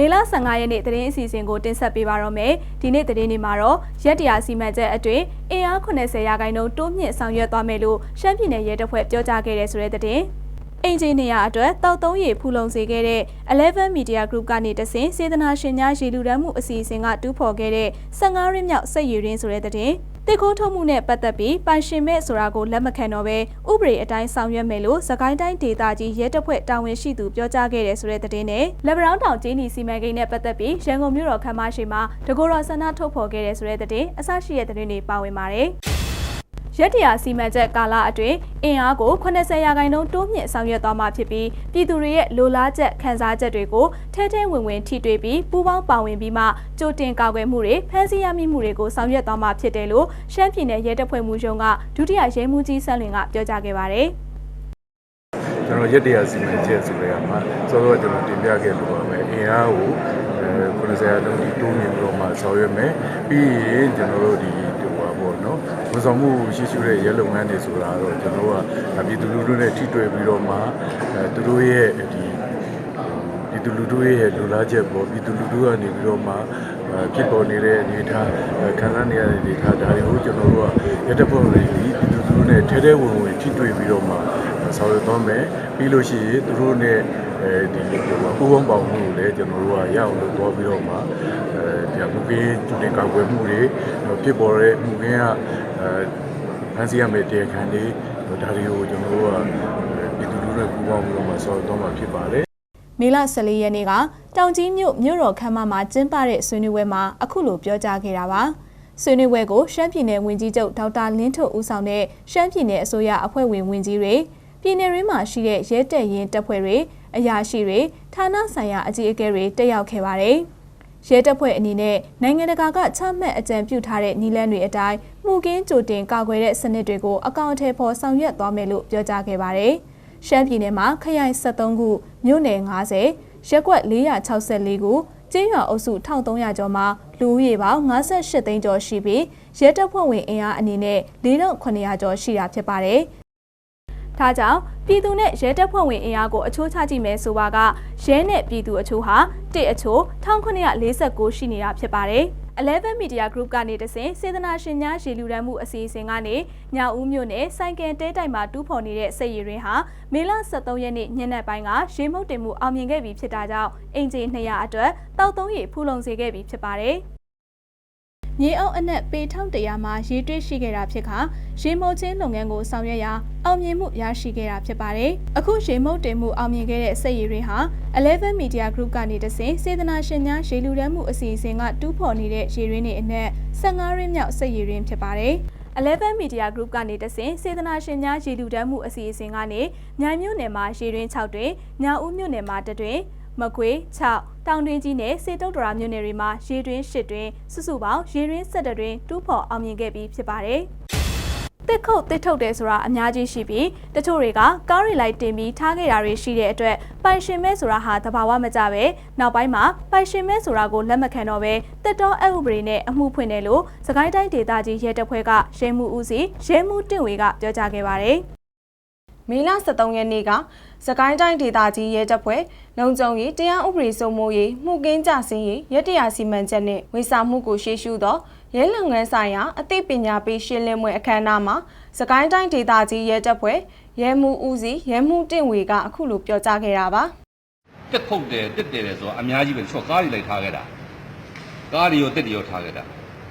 မေလ15ရက်နေ့သတင်းအစီအစဉ်ကိုတင်ဆက်ပေးပါတော့မယ်။ဒီနေ့သတင်းတွေမှာတော့ရက်တရာစီမံချက်အတွင်းအင်အား80ရာခိုင်နှုန်းတိုးမြင့်ဆောင်ရွက်သွားမယ်လို့ရှမ်းပြည်နယ်ရဲတပ်ဖွဲ့ပြောကြားခဲ့တဲ့ဆိုတဲ့သတင်း။အင်ဂျင်နီယာအတွက်တောက်သုံးရည်ဖူလုံစေခဲ့တဲ့11 Media Group ကနေတဆင့်စေတနာရှင်များရေလူတန်းမှုအစီအစဉ်ကတူးဖော်ခဲ့တဲ့15ရင်းမြောက်စိတ်ရည်ရင်းဆိုတဲ့သတင်း။ တစ်ခိုးထုတ်မှုနဲ့ပတ်သက်ပြီးပိုင်ရှင်မဲ့ဆိုတာကိုလက်မခံတော့ဘဲဥပဒေအတိုင်းဆောင်ရွက်မယ်လို့သခိုင်းတိုင်းဒေသကြီးရဲတပ်ဖွဲ့တာဝန်ရှိသူပြောကြားခဲ့တဲ့ဆိုတဲ့သတင်းနဲ့လက်ဗရောင်းတောင်ကျင်းဒီစီမံကိန်းနဲ့ပတ်သက်ပြီးရန်ကုန်မြို့တော်ခမ်းမရှိမှာတကောတော်ဆန္ဒထုတ်ဖော်ခဲ့တဲ့ဆိုတဲ့သတင်းအစရှိတဲ့သတင်းတွေပါဝင်ပါတယ်။ ရက်တရာစီမံချက်ကာလအတွင်းအင်အားကို80ရာခိုင်နှုန်းတိုးမြင့်ဆောင်ရွက်သွားမှာဖြစ်ပြီးပြည်သူတွေရဲ့လိုလားချက်ခံစားချက်တွေကိုထဲထဲဝင်ဝင်ထိတွေ့ပြီးပူးပေါင်းပါဝင်ပြီးမှကြိုတင်ကာကွယ်မှုတွေဖမ်းဆီးရမိမှုတွေကိုဆောင်ရွက်သွားမှာဖြစ်တယ်လို့ရှမ်းပြည်နယ်ရဲတပ်ဖွဲ့မှူးချုပ်ကဒုတိယရဲမှူးကြီးဆန်းလွင်ကပြောကြားခဲ့ပါတယ်။ကျွန်တော်ရက်တရာစီမံချက်ဆိုတဲ့မှာစောစောကျွန်တော်တင်ပြခဲ့လို့ပါမယ်အင်အားကိုအဲ90ရာခိုင်နှုန်းတိုးမြင့်ပြီးတော့မှဆောင်ရွက်မယ်ပြီးရင်ကျွန်တော်တို့ဒီဟိုပါပေါ့နော် ဝန်ဆောင်မှုရှိရှိတဲ့ရဲလုပ်ငန်းတွေဆိုတာတော့ကျွန်တော်တို့ကပြည်သူလူထုနဲ့ထိတွေ့ပြီးတော့မှအဲသူတို့ရဲ့ဒီပြည်သူလူထုရဲ့လူလားချက်ပေါ့ပြည်သူလူထုကနေပြီးတော့မှဖြစ်ပေါ်နေတဲ့အနေအထားခံစားနေရတဲ့အနေအထားဒါတွေကိုကျွန်တော်တို့ကရက်တပ်ဖွဲ့တွေဒီပြည်သူလူထုနဲ့ထဲထဲဝင်ဝင်ထိတွေ့ပြီးတော့မှဆောင်ရွက်သွားမယ်ပြီးလို့ရှိရင်သူတို့ ਨੇ အဲဒီပူပေါင်းပေါင်းမှုကိုလည်းကျွန်တော်တို့ကရအောင်လုပ်သွားပြီးတော့မှအဲဒီမူကင်းကျူတင်ကောက်ွယ်မှုတွေဖြစ်ပေါ်တဲ့မူကင်းကအဲဖန်စီရမယ့်တရားခံတွေဒါတွေကိုကျွန်တော်တို့ကပြည်သူလူထုနဲ့ပူပေါင်းပြီးတော့မှဆောင်ရွက်သွားမှာဖြစ်ပါတယ်မေလ14ရက်နေ့ကတောင်ကြီးမြို့မြို့တော်ခမ်းမမှာကျင်းပတဲ့ဆွေးနွေးပွဲမှာအခုလိုပြောကြားခဲ့တာပါဆွေးနွေးပွဲကိုရှမ်းပြည်နယ်ဝန်ကြီးချုပ်ဒေါက်တာလင်းထွတ်ဦးဆောင်တဲ့ရှမ်းပြည်နယ်အစိုးရအဖွဲ့ဝင်ဝန်ကြီးတွေပြည်နယ်ရင်းမှာရှိတဲ့ရဲတပ်ရင်းတပ်ဖွဲ့တွေ အရာရှိတွေဌာနဆိုင်ရာအကြီးအကဲတွေတက်ရောက်ခဲ့ပါတယ်ရဲတပ်ဖွဲ့အနေနဲ့နိုင်ငံတကာကချမှတ်အကြံပြုထားတဲ့နည်းလမ်းတွေအတိုင်းမှုကင်းကြိုတင်ကာကွယ်တဲ့စနစ်တွေကိုအကောင့်အထည်ဖော်ဆောင်ရွက်သွားမယ်လို့ပြောကြားခဲ့ပါတယ်။ရှမ်းပြည်နယ်မှာခရိုင်73ခုမြို့နယ်90ရက်ကွက်464ခုကျင်းရွာအုပ်စု1300ကျော်မှာလူဦးရေပေါင်း58သိန်းကျော်ရှိပြီးရဲတပ်ဖွဲ့ဝင်အင်အားအနေနဲ့4900ကျော်ရှိတာဖြစ်ပါတယ်။ဒါကြောင့် ပြည်သူနဲ့ရဲတပ်ဖွဲ့ဝင်အင်အားကိုအချိုးချကြည့်မယ်ဆိုပါကရဲနဲ့ပြည်သူအချိုးဟာတစ်အချိုး1949ရှိနေတာဖြစ်ပါတယ်။11 Media Group ကနေတဆင့်စေတနာရှင်များရေလူရန်မှုအစီအစဉ်ကနေညဦးမြို့နယ်စိုင်ကယ်တဲတိုက်မှာတူးဖော်နေတဲ့စိတ်ရည်ရင်းဟာမေလ23ရက်နေ့ညနေပိုင်းကရေမုတ်တင်မှုအောင်မြင်ခဲ့ပြီဖြစ်တာကြောင့်အင်ဂျီ200အတွက်တောက်သုံးရည်ဖူလုံစေခဲ့ပြီဖြစ်ပါတယ်။ မြေအုပ်အနက်ပေ1100မှာရေတွင်းရှိခဲ့တာဖြစ်ခါရေမုတ်ချင်းလုပ်ငန်းကိုဆောင်ရွက်ရာအောင်မြင်မှုရရှိခဲ့တာဖြစ်ပါတယ်။အခုရေမုတ်တင်မှုအောင်မြင်ခဲ့တဲ့စိတ်ရည်ရင်းဟာ11 Media Group ကနေတဆင့်စေတနာရှင်များရေလူတန်းမှုအစီအစဉ်ကတူးဖော်နေတဲ့ရေရင်းတွေအနက်15ရင်းမြောက်စိတ်ရည်ရင်းဖြစ်ပါတယ်။11 Media Group ကနေတဆင့်စေတနာရှင်များရေလူတန်းမှုအစီအစဉ်ကနေမြိုင်မြို့နယ်မှာရေတွင်း6တွင်၊ညောင်ဦးမြို့နယ်မှာတတွင် မကွေး6တောင်တွင်းကြီးနဲ့စေတုတ်တရာမြို့နယ်တွေမှာရေတွင်း8တွင်စုစုပေါင်းရေတွင်း7တွင်တူးဖော်အောင်မြင်ခဲ့ပြီးဖြစ်ပါတယ်။တစ်ခုတ်တစ်ထုတ်တယ်ဆိုတာအများကြီးရှိပြီးတချို့တွေကကားရီလိုက်တင်ပြီးထားခဲ့တာတွေရှိတဲ့အတွက်ပိုင်ရှင်မဲဆိုတာဟာသဘာဝမကြပဲနောက်ပိုင်းမှာပိုင်ရှင်မဲဆိုတာကိုလက်မခံတော့ပဲတက်တော်အဥပဒေနဲ့အမှုဖွင့်တယ်လို့စကိုင်းတိုင်းဒေသကြီးရဲတပ်ဖွဲ့ကရဲမှုဦးစီရဲမှုတင့်ဝေကပြောကြားခဲ့ပါတယ်။မေလ23ရက်နေ့က စကိုင်းတိုင်းဒေသကြီးရဲတပ်ဖွဲ့လုံခြုံရေးတရားဥပဒေစိုးမိုးရေးမှုကင်းကြဆင်းရေးရတရာစီမံချက်နဲ့ဝေစာမှုကိုရှေ့ရှုသောရဲလုံငန်းဆိုင်ရာအသိပညာပေးရှင်းလင်းပွဲအခမ်းအနားမှာစကိုင်းတိုင်းဒေသကြီးရဲတပ်ဖွဲ့ရဲမှုဦးစီးရဲမှုတင့်ဝေကအခုလိုပြောကြားခဲ့တာပါတက်ခုတ်တယ်တက်တယ်တယ်ဆိုတော့အများကြီးပဲချော့ကားတွေလိုက်ထားခဲ့တာကားတွေရောတက်တွေရောထားခဲ့တာ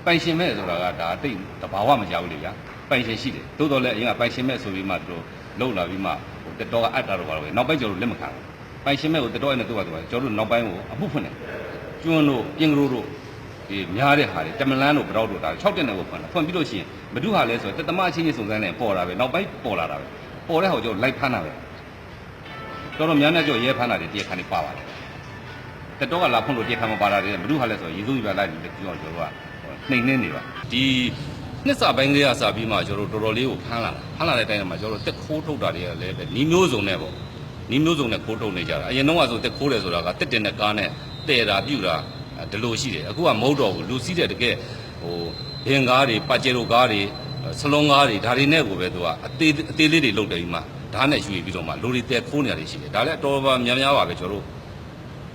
ပိုင်ရှင်မဲ့ဆိုတာကဒါတိတ်တဘာဝမကြောက်ဘူးလေဗျာပိုင်ရှင်ရှိတယ်သို့တော်လည်းအရင်ကပိုင်ရှင်မဲ့ဆိုပြီးမှသူတို့လှုပ်လာပြီးမှဟို တက်တော့ကအပ်တာတော့ပါတော့နောက်ပိုင်းကျတော့လက်မခံဘူးပိုင်ရှင်မဲ့ကိုတက်တော့နဲ့တူပါတူပါကျွန်တော်တို့နောက်ပိုင်းကိုအမှုဖွင့်တယ်ကျွန်းတို့ပြင်ကရိုးတို့ဒီများတဲ့ဟာတွေတမလန်းတို့ကြောက်တို့ဒါ6တက်နဲ့ကိုဖွင့်တာဖွင့်ပြီးလို့ရှိရင်ဘ누구ဟာလဲဆိုတော့တက်သမားချင်းချင်းစုံစမ်းနေပေါ်တာပဲနောက်ပိုင်းပေါ်လာတာပဲပေါ်တဲ့ဟောကျွန်တော်လိုက်ဖမ်းတာပဲတော်တော်များများကြောရဲဖမ်းတာတွေတရားခံတွေပါပါတယ် တတော့ကလာဖွင့်လို့တရားခံမပါတာတွေဘ누구ဟာလဲဆိုရင်ရေစိုးပြလိုက်ပြီးပြောကျွန်တော်တို့ကနှိမ်နှင်းနေပါဒီ နှစ်စပိုင်းကလေးကစပြီးမှကျွန်တော်တို့တော်တော်လေးကိုဖမ်းလာတာဖမ်းလာတဲ့အတိုင်းမှာကျွန်တော်တို့တက်ခိုးထုတ်တာတွေကလည်းနီးမျိုးစုံနဲ့ပေါ့နီးမျိုးစုံနဲ့ခိုးထုတ်နေကြတာအရင်တော့ကဆိုတက်ခိုးတယ်ဆိုတာကတက်တင်တဲ့ကားနဲ့တဲတာပြူတာဒီလိုရှိတယ်အခုကမဟုတ်တော့ဘူးလူစီးတဲ့တကယ်ဟိုဘင်ကားတွေပတ်ကျဲလိုကားတွေဆလွန်ကားတွေဒါတွေနဲ့ကိုပဲသူကအသေးအသေးလေးတွေလုတ်တယ်ဒီမှာဓာတ်နဲ့ယူပြီးတော့မှလူတွေတက်ခိုးနေရတယ်ရှိတယ်ဒါလည်းတော်တော်များများပါပဲကျွန်တော်တို့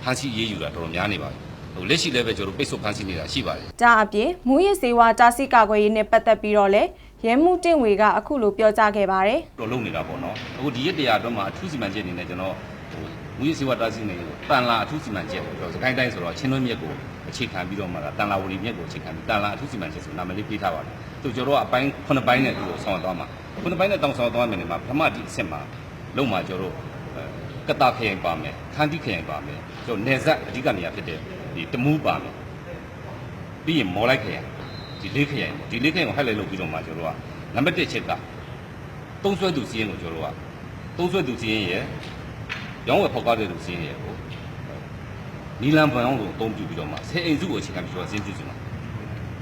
ဖမ်းဆီးအရေးယူတာတော်တော်များနေပါပြီ ဟိုလက်ရှိလည်းပဲကျွန်တော်တို့ပိတ်ဆို့ဖမ်းဆီးနေတာရှိပါတယ်ဒါအပြင်မူရစ်စေဝါတာစီကာကွယ်ရေးနဲ့ပတ်သက်ပြီးတော့လည်းရဲမှုတင့်ဝေကအခုလိုပြောကြားခဲ့ပါတယ်တော်လုံးနေတာပေါ့နော်အခုဒီရက်တရာအတွက်မှာအထူးစီမံချက်အနေနဲ့ကျွန်တော်ဟိုမူရစေဝါတာစီနေကိုတန်လာအထူးစီမံချက်ကိုကျွန်တော်စကိုင်းတိုင်းဆိုတော့ချင်းတွင်းမြက်ကိုအခြေခံပြီးတော့မှတန်လာဝရီမြက်ကိုအခြေခံပြီးတန်လာအထူးစီမံချက်ဆိုနာမည်လေးပေးထားပါတယ်သူကျွန်တော်တို့ကအပိုင်း9ပိုင်းနဲ့သူ့ကိုဆောင်းသွားမှာ9ပိုင်းနဲ့တောင်းဆောင်းသွားမယ်နေမှာပထမဒီအဆင့်မှာလုံးမှာကျွန်တော်တို့ကတာခရိုင်ပါမယ်ခန်းတိခရိုင်ပါမယ်ကျွန်တော်နေဆက်အဓိကနေရာဖြစ်တဲ့ ဒီတမူးပါမယ်ပြီးရင်မော်လိုက်ခရိုင်ဒီလေးခရိုင်ဒီလေးခရိုင်ကိုဟိုက်လိုက်လုပ်ပြီးတော့မှကျွန်တော်တို့ကနံပါတ်1ချက်ကသုံးဆွဲသူစီးရင်ကိုကျွန်တော်တို့ကသုံးဆွဲသူစီးရင်ရယ်ရောင်းဝယ်ဖောက်ကားတဲ့သူစီးရင်ရယ်ကိုနီလန်ပန်အောင်ကိုအသုံးပြုပြီးတော့မှဆယ်အိမ်စုကိုအခြေခံပြီးတော့စဉ်းပြုစုမှာ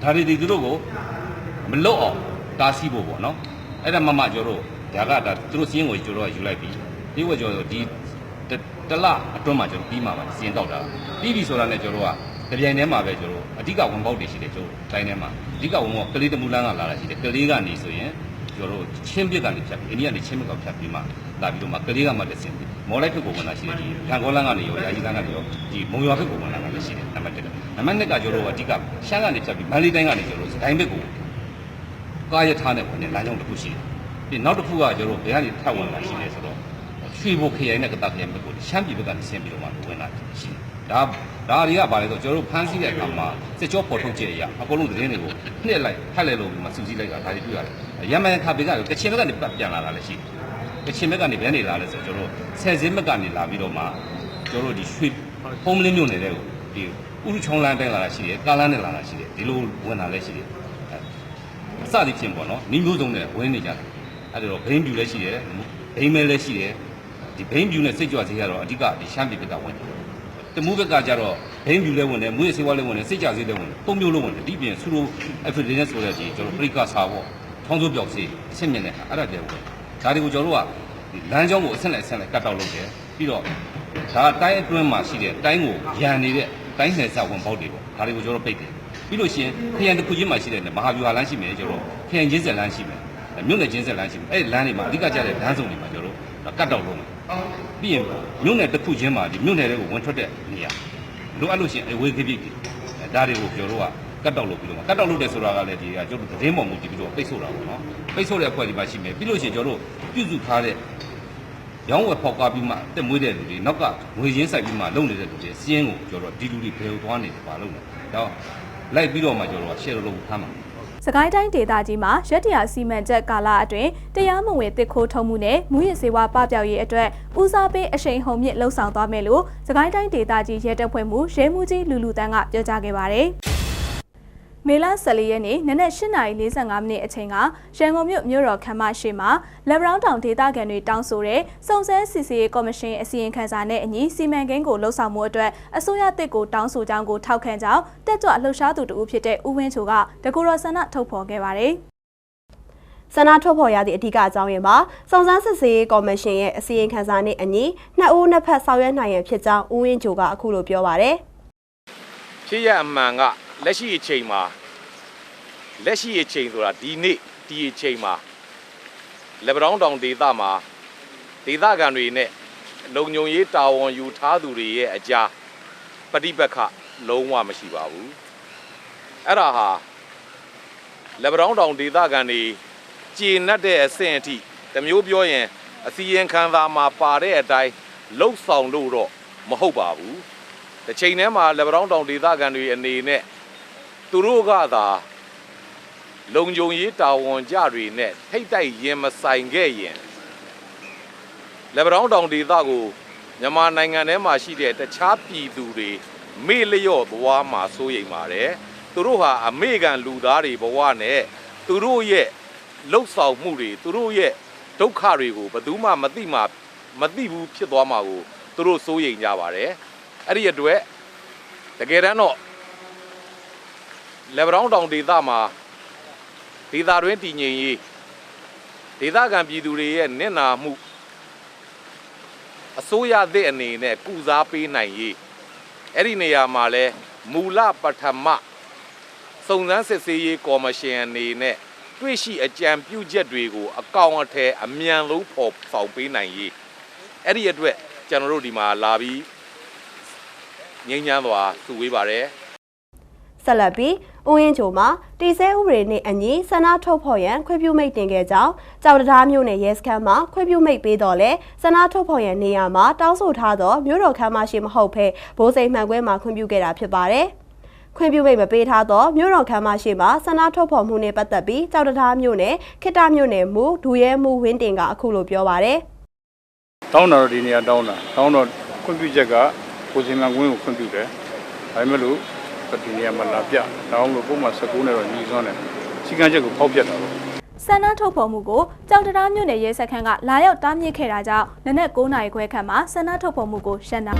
ဒါတွေဒီသူတို့ကိုမလွတ်အောင်တားဆီးဖို့ပေါ့နော်အဲ့ဒါမှမှကျွန်တော်တို့ဒါကဒါသူတို့စီးရင်ကိုကျွန်တော်တို့ကယူလိုက်ပြီးဒီကကျွန်တော်တို့ဒီ တလအတွင်းမှာကျွန်တော်ပြီးမှာပါစီးရင်တော့တာပြီးပြီဆိုတာနဲ့ကျွန်တော်တို့ကကြပြိုင်ထဲမှာပဲကျွန်တော်အဓိကဝန်ပေါက်တွေရှိတယ်ကျွန်တော်တိုင်းထဲမှာအဓိကဝန်ပေါက်ကလေးတမူလန်းကလာတာရှိတယ်ကလေးကနေဆိုရင်ကျွန်တော်တို့ချင်းပြစ်ကနေဖြတ်ပြီးအိန္ဒိယကနေချင်းပြစ်ကဖြတ်ပြီးမှလာပြီးတော့မှကလေးကမှတက်စင်ပြီးမော်လိုက်ဖက်ကိုဝင်လာရှိတယ်ဒီခံကောလန်းကနေရောယာကြီးလန်းကနေရောဒီမုံရွာဖက်ကိုဝင်လာတာလည်းရှိတယ်နံပါတ်1နံပါတ်2ကကျွန်တော်တို့အဓိကရှမ်းကနေဖြတ်ပြီးမန္တလေးတိုင်းကနေကျွန်တော်တို့စကိုင်းဘက်ကိုကားရထားနဲ့ဝင်တဲ့လမ်းကြောင်းတစ်ခုရှိတယ်ပြီးနောက်တစ်ခုကကျွန်တော်တို့ဘယ်ကနေထပ်ဝင်လာရှိလဲဆိုတော့ ရွှေဘိုခရိုင်နဲ့ကတာခရိုင်ဘက်ကိုရှမ်းပြည်ဘက်ကနေဆင်းပြီးတော့မှဝင်လာရှိတယ်ဒါဒါတွေကဘာလဲဆိုတော့ကျွန်တော်တို့ဖမ်းဆီးတဲ့အခါမှာစစ်ကြောပေါ်ထုတ်ချက်အရာအကုန်လုံးသတင်းတွေကိုနှိမ့်လိုက်ဖတ်လိုက်လို့ပြီးမှစူးစီးလိုက်တာဒါတွေတွေ့ရတယ်ရမန်ခါဘေကကချင်ဘက်ကနေပြန်လာတာလည်းရှိတယ်ကချင်ဘက်ကနေဘယ်နေလာလဲဆိုတော့ကျွန်တော်တို့ဆယ်စင်းဘက်ကနေလာပြီးတော့မှကျွန်တော်တို့ဒီရွှေဖုံးမလင်းမြို့နယ်တဲ့ကိုဒီဥရုချောင်းလမ်းတိုင်းလာတာရှိတယ်ကားလမ်းနဲ့လာတာရှိတယ်ဒီလိုဝင်လာလည်းရှိတယ်အစသည်ဖြင့်ပေါ့နော်မိမျိုးစုံနဲ့ဝင်နေကြတယ်အဲ့ဒါတော့ဘိန်းပြူလည်းရှိတယ်ဘိန်းမဲလည်းရှိတယ် ဒီဘိန်းပြူနဲ့စိတ်ကြွစေးကတော့အဓိကဒီရှမ်းပြည်ဘက်ကဝင်တယ်တမူးဘက်ကကြတော့ဘိန်းပြူလဲဝင်တယ်မွေးဆေးဝါးလဲဝင်တယ်စိတ်ကြဆေးလဲဝင်တယ်ပုံမျိုးလုံးဝင်တယ်ဒီပြင်ဆူရိုအဖရီဒင်းဆိုတဲ့ဒီကျွန်တော်ပရိကဆာပေါ့ထောင်းစိုးပြောက်ဆေးအဆင့်မြင့်တဲ့ဟာအဲ့ဒါတည်းဝင်ဒါတွေကိုကျွန်တော်တို့ကဒီလမ်းကြောင်းကိုအဆင့်လိုက်အဆင့်လိုက်ကတ်တောက်လုပ်တယ်ပြီးတော့ဒါတိုင်းအတွင်းမှာရှိတဲ့တိုင်းကိုရန်နေတဲ့တိုင်းနယ်စပ်ဝင်ပေါက်တွေပေါ့ဒါတွေကိုကျွန်တော်ပိတ်တယ်ပြီးလို့ရှိရင်ခရိုင်တစ်ခုချင်းမှာရှိတဲ့မဟာဗျူဟာလမ်းရှိမယ်ကျွန်တော်ခရိုင်ချင်းဆက်လမ်းရှိမယ်မြို့နယ်ချင်းဆက်လမ်းရှိမယ်အဲ့ဒီလမ်းတွေမှာအဓိကကျတဲ့လမ်းစုံတွေမှာကျွန်တော်တို့ ကတ်တောက်လုပ်မယ်ပြီးရင်မြို့နယ်တစ်ခုချင်းမှာဒီမြို့နယ်တွေကိုဝင်ထွက်တဲ့နေရာလိုအပ်လို့ရှိရင်အဝေးကိပိတွေဒါတွေကိုပြောတော့ကတ်တောက်လုပ်ပြီးတော့ကတ်တောက်လုပ်တယ်ဆိုတာကလည်းဒီကကျွန်တော်တို့သတင်းပေါ်မူတည်ပြီးတော့ပိတ်ဆို့တာပေါ့နော်ပိတ်ဆို့တဲ့အဖွဲ့ဒီမှာရှိမယ်ပြီးလို့ရှိရင်ကျွန်တော်တို့ပြုစုထားတဲ့ရောင်းဝယ်ဖောက်ကားပြီးမှတက်မွေးတဲ့လူတွေနောက်ကငွေရင်းဆိုင်ပြီးမှလုပ်နေတဲ့လူတွေစီးရင်ကိုကျွန်တော်တို့ဒီလူတွေဘယ်လိုသွားနေတယ်ပါလို့လဲတော့လိုက်ပြီးတော့မှကျွန်တော်တို့ရှယ်လုပ်ထားမှာ စကိုင်းတိုင်းဒေသကြီးမှာရက်တရာစီမံချက်ကာလအတွင်းတရားမဝင်တစ်ခိုးထုံမှုနဲ့မူရစ်စေဝါပပျောက်ရေးအတွက်ဦးစားပေးအရှိန်ဟုန်မြင့်လှုံ့ဆော်သွားမယ်လို့စကိုင်းတိုင်းဒေသကြီးရဲတပ်ဖွဲ့မှရဲမှုကြီးလူလူတန်းကပြောကြားခဲ့ပါတယ်။ မေလ14ရက်နေ့နနက်8:45မိနစ်အချိန်ကရန်ကုန်မြို့မြို့တော်ခမ်းမရှိမှာလက်ဘရောင်းတောင်ဒေသခံတွေတောင်းဆိုတဲ့စုံစမ်းစစ်ဆေးရေးကော်မရှင်အစီရင်ခံစာနဲ့အညီစီမံကိန်းကိုလှုပ်ဆောင်မှုအတွက်အစိုးရတစ်ကိုတောင်းဆိုကြောင်းကိုထောက်ခံကြောင်းတက်ကြွလှုပ်ရှားသူတဦးဖြစ်တဲ့ဦးဝင်းချိုကတကူတော်ဆန္ဒထုတ်ဖော်ခဲ့ပါတယ်။ဆန္ဒထုတ်ဖော်ရသည့်အဓိကအကြောင်းရင်းမှာစုံစမ်းစစ်ဆေးရေးကော်မရှင်ရဲ့အစီရင်ခံစာနဲ့အညီနှစ်ဦးနှစ်ဖက်ဆောင်ရွက်နိုင်ရန်ဖြစ်ကြောင်းဦးဝင်းချိုကအခုလိုပြောပါရယ်ဖြစ်ရအမှန်က လက်ရှိအချိန်မှာလက်ရှိအချိန်ဆိုတာဒီနေ့ဒီအချိန်မှာလက်ဗရောင်းတောင်ဒေသမှာဒေသခံတွေနဲ့လုံခြုံရေးတာဝန်ယူထားသူတွေရဲ့အကြားပဋိပက္ခလုံးဝမရှိပါဘူးအဲ့ဒါဟာလက်ဗရောင်းတောင်ဒေသခံတွေကျေနပ်တဲ့အဆင့်အထိတစ်မျိုးပြောရင်အစီရင်ခံစာမှာပါတဲ့အတိုင်းလှုပ်ဆောင်လို့တော့မဟုတ်ပါဘူးတစ်ချိန်တည်းမှာလက်ဗရောင်းတောင်ဒေသခံတွေအနေနဲ့ သူတို့ကသာလုံခြုံရေးတာဝန်ကြတွေနဲ့ထိတ်တိုက်ရင်မဆိုင်ခဲ့ရင်လက်ဗရောင်းတောင်ဒေသကိုမြန်မာနိုင်ငံထဲမှာရှိတဲ့တခြားပြည်သူတွေမေ့လျော့သွားမှာစိုးရိမ်ပါတယ်သူတို့ဟာအမေကန်လူသားတွေဘဝနဲ့သူတို့ရဲ့လှုပ်ဆောင်မှုတွေသူတို့ရဲ့ဒုက္ခတွေကိုဘယ်သူမှမသိမှမသိဘူးဖြစ်သွားမှာကိုသူတို့စိုးရိမ်ကြပါတယ်အဲ့ဒီအတွက်တကယ်တမ်းတော့ လေဗရောင်းတောင်ဒေသမှာဒေသတွင်းတည်ငြိမ်ရေးဒေသခံပြည်သူတွေရဲ့နစ်နာမှုအစိုးရသည့်အနေနဲ့ကုစားပေးနိုင်ရေးအဲ့ဒီနေရာမှာလဲမူလပထမစုံစမ်းစစ်ဆေးရေးကော်မရှင်အနေနဲ့တွေ့ရှိအကြံပြုချက်တွေကိုအကောင်အထည်အမြန်ဆုံးပေါ်ဆောင်ပေးနိုင်ရေးအဲ့ဒီအတွက်ကျွန်တော်တို့ဒီမှာလာပြီးငြိမ်းချမ်းစွာစုဝေးပါတယ် ဆက်လက်ပြီးဦးရင်ချိုမှာတီဆဲဥပဒေနဲ့အညီဆန္ဒထုတ်ဖော်ရန်ခွင့်ပြုမိတ်တင်ခဲ့ကြောင်းကြောက်တရားမျိုးနဲ့ရဲစခန်းမှာခွင့်ပြုမိတ်ပေးတော့လဲဆန္ဒထုတ်ဖော်ရန်နေရာမှာတောင်းဆိုထားသောမြို့တော်ခမ်းမရှိမဟုတ်ဘဲဘိုးစိန်မှန်ခွဲမှာခွင့်ပြုခဲ့တာဖြစ်ပါတယ်။ခွင့်ပြုမိတ်မပေးထားသောမြို့တော်ခမ်းမရှိမှာဆန္ဒထုတ်ဖော်မှုနဲ့ပတ်သက်ပြီးကြောက်တရားမျိုးနဲ့ခိတ္တမျိုးနဲ့မူဒူရဲမှုဝင်းတင်ကအခုလိုပြောပါတယ်။တောင်းတာတော့ဒီနေရာတောင်းတာတောင်းတော့ခွင့်ပြုချက်ကကိုစီမံကွင်းကိုခွင့်ပြုတယ်ဒါပေမဲ့လို့ ဒီနေရာမှာလာပြတောင်းလို့ပုံမှန်19နဲ့တော့ညီစွမ်းတယ်စီကံချက်ကိုဖောက်ပြတ်တာပေါ့ဆန္ဒထုတ်ဖော်မှုကိုကြောက်တရားမြို့နယ်ရဲစခန်းကလာရောက်တားမြစ်ခဲ့တာကြောင့်နနက်9:00နာရီခွဲခန့်မှာဆန္ဒထုတ်ဖော်မှုကိုရှင်းတာ